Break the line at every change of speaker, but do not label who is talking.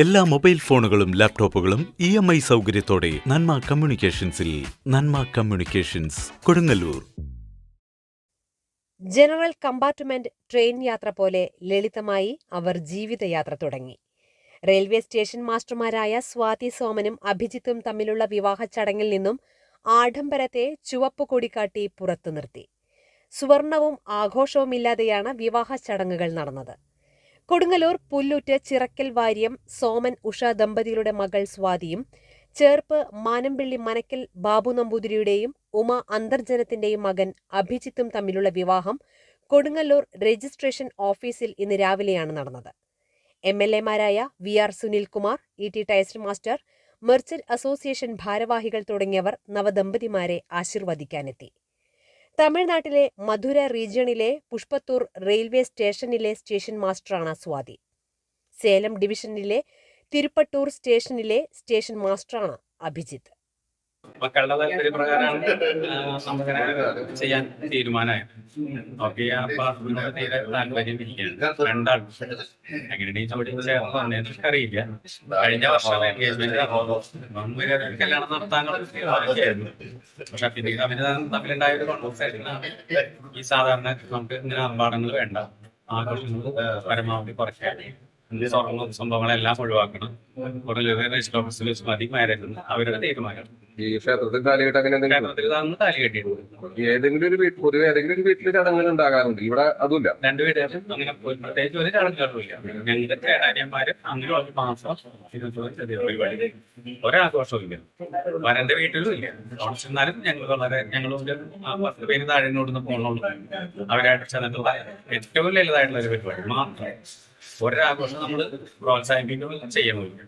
എല്ലാ മൊബൈൽ ഫോണുകളും ലാപ്ടോപ്പുകളും ഇ എം ഐ സൗകര്യത്തോടെ Nanma കമ്മ്യൂണിക്കേഷൻസിൽ Nanma communications Kodungallur.
General compartment train യാത്ര പോലെ ലളിതമായി അവർ ജീവിതയാത്ര തുടങ്ങി. റെയിൽവേ സ്റ്റേഷൻ മാസ്റ്റർമാരായ സ്വാതി സോമനും അഭിജിത്തും തമ്മിലുള്ള വിവാഹ ചടങ്ങിൽ നിന്നും ആഡംബരത്തെ ചുവപ്പ് കൊടിക്കാട്ടി പുറത്തു നിർത്തി. സുവർണവും ആഘോഷവുമില്ലാതെയാണ് വിവാഹ ചടങ്ങുകൾ നടന്നത്. കൊടുങ്ങല്ലൂർ പുല്ലൂറ്റ് ചിറക്കൽ വാര്യം സോമൻ ഉഷ ദമ്പതികളുടെ മകൾ സ്വാതിയും ചേർപ്പ് മാനമ്പിള്ളി മനക്കൽ ബാബു നമ്പൂതിരിയുടെയും ഉമ അന്തർജനത്തിന്റെയും മകൻ അഭിജിത്തും തമ്മിലുള്ള വിവാഹം കൊടുങ്ങല്ലൂർ രജിസ്ട്രേഷൻ ഓഫീസിൽ ഇന്ന് രാവിലെയാണ് നടന്നത്. M L എമാരായ V R Sunilkumar E T Taison master merchant association ഭാരവാഹികൾ തുടങ്ങിയവർ നവദമ്പതിമാരെ ആശീർവദിക്കാനെത്തി. തമിഴ്നാട്ടിലെ മധുര റീജിയണിലെ പുഷ്പത്തൂർ റെയിൽവേ സ്റ്റേഷനിലെ സ്റ്റേഷൻ മാസ്റ്ററാണ് സ്വാതി. സേലം ഡിവിഷനിലെ തിരുപ്പട്ടൂർ സ്റ്റേഷനിലെ സ്റ്റേഷൻ മാസ്റ്ററാണ് അഭിജിത്ത്.
മക്കളുടെ താല്പര്യപ്രകാരമാണ് നമുക്കിങ്ങനെ ചെയ്യാൻ തീരുമാനമായത്. ഓക്കെ അപ്പൊ തീരെ താല്പര്യം ഇരിക്കുകയാണ് രണ്ടാളും എങ്ങനെയാണ് ഈ ചേർന്ന് വന്നതെന്ന് അറിയില്ല. കഴിഞ്ഞ വർഷം എൻഗേജ്മെന്റ് കല്യാണം നടത്താനുള്ള പക്ഷെ പിന്നീട് അവർ തമ്മിലുണ്ടായ ഒരു കോൺവെർസേഷനാണ് ഈ സാധാരണ നമുക്ക് ഇങ്ങനെ ആർഭാടങ്ങൾ വേണ്ട. ആഘോഷങ്ങൾ പരമാവധി കുറയ്ക്കാൻ. സ്വർണ സംഭവങ്ങളെല്ലാം ഒഴിവാക്കണം. രജിസ്റ്റർ ഓഫീസിൽ വെച്ച് മതി മാരേജ് അവരുടെ തീരുമാനം.
ഈ ക്ഷേത്രത്തിൽ അങ്ങനെ എന്തെങ്കിലും
താലി കെട്ടിയിട്ടുണ്ട്.
ഏതെങ്കിലും ഒരു വീട്ടിൽ പൊതുവെ ഏതെങ്കിലും ഒരു വീട്ടിൽ ചടങ്ങുകൾ ഉണ്ടാകാറുണ്ട്. ഇവിടെ അതുമില്ല.
രണ്ടു വീടുകളും അങ്ങനെ ഒരു പ്രത്യേകിച്ച് ഒരു ചടങ്ങുകളുമില്ല. ഞങ്ങളുടെ അങ്ങനെ ഒരു മാസം ഇരുപത്തി ചെറിയ പരിപാടി. ഒരാഘോഷവും ഇല്ല വരന്റെ വീട്ടിലും ഇല്ല. അവിടെ ചെന്നാലും ഞങ്ങൾ വളരെ ഞങ്ങളുടെ പത്ത് പേര് താഴെ നിന്ന് പോകണുള്ളൂ. അവരായിട്ട് ചെന്നിട്ടുള്ള ഏറ്റവും ലളിതമായിട്ടുള്ള ഒരു പരിപാടി മാത്രം. ഒരാഘോഷം നമ്മൾ പ്രോത്സാഹിപ്പിക്കുകയും ചെയ്യണമില്ല